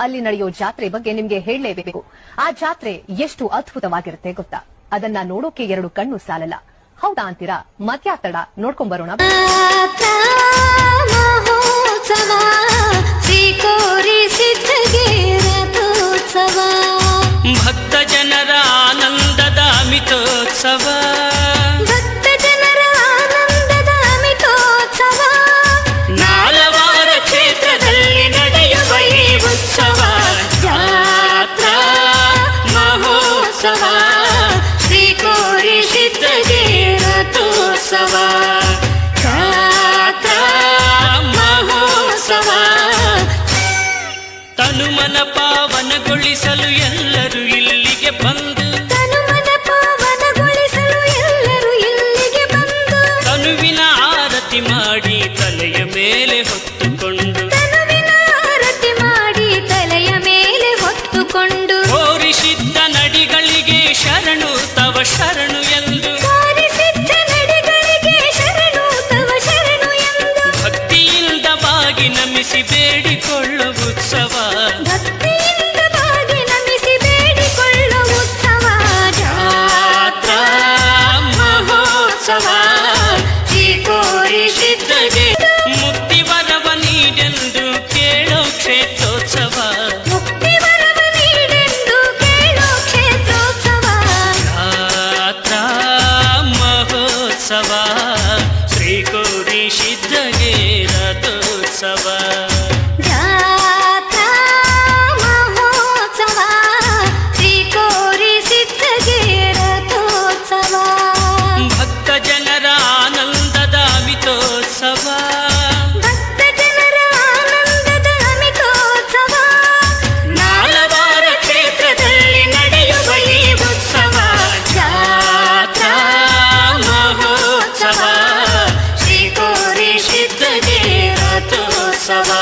ಅಲ್ಲಿ ನಡೆಯೋ ಜಾತ್ರೆ ಬಗ್ಗೆ ನಿಮ್ಗೆ ಹೇಳಲೇಬೇಕು. ಆ ಜಾತ್ರೆ ಎಷ್ಟು ಅದ್ಭುತವಾಗಿರುತ್ತೆ ಗೊತ್ತಾ? ಅದನ್ನ ನೋಡೋಕೆ ಎರಡು ಕಣ್ಣು ಸಾಲಲ್ಲ. ಹೌದಾ ಅಂತೀರಾ? ಮತ್ಯಾತಡ ನೋಡ್ಕೊಂಡ್ ಬರೋಣ. ಭಕ್ತ ಜನರ ಆನಂದದ ಮಿತೋತ್ಸವ ರಥೋತ್ಸವ ಶ್ರೀ ಕೋರಿ ಸಿದ್ಧಗೆ ರಥೋತ್ಸವ ಮಹೋತ್ಸವ. ತನುಮನ ಪಾವನಗೊಳಿಸಲು ಎಲ್ಲರೂ ಇಲ್ಲಿಗೆ ಬಂದು. ತನುಮನ ಪಾವನಗೊಳಿಸಲು ಎಲ್ಲರೂ ಇಲ್ಲಿಗೆ ಬಂದು. ತನುವಿನ ಆರತಿ ಮಾಡಿ ತನು ಬೇಡಿಕೊಳ್ಳ ಉತ್ಸವ ಬೇಡಿಕೊಳ್ಳ ಉತ್ಸವ ಜಾತ್ರಾ ಮುಕ್ತಿ ವರವ ನೀಡೆಂದು ಕೇಳೋ ಕ್ಷೇತ್ರೋತ್ಸವ ಶ್ರೀ ಗೌರಿ ಸಿದ್ಧಗೆ ರಥೋತ್ಸವ Shava.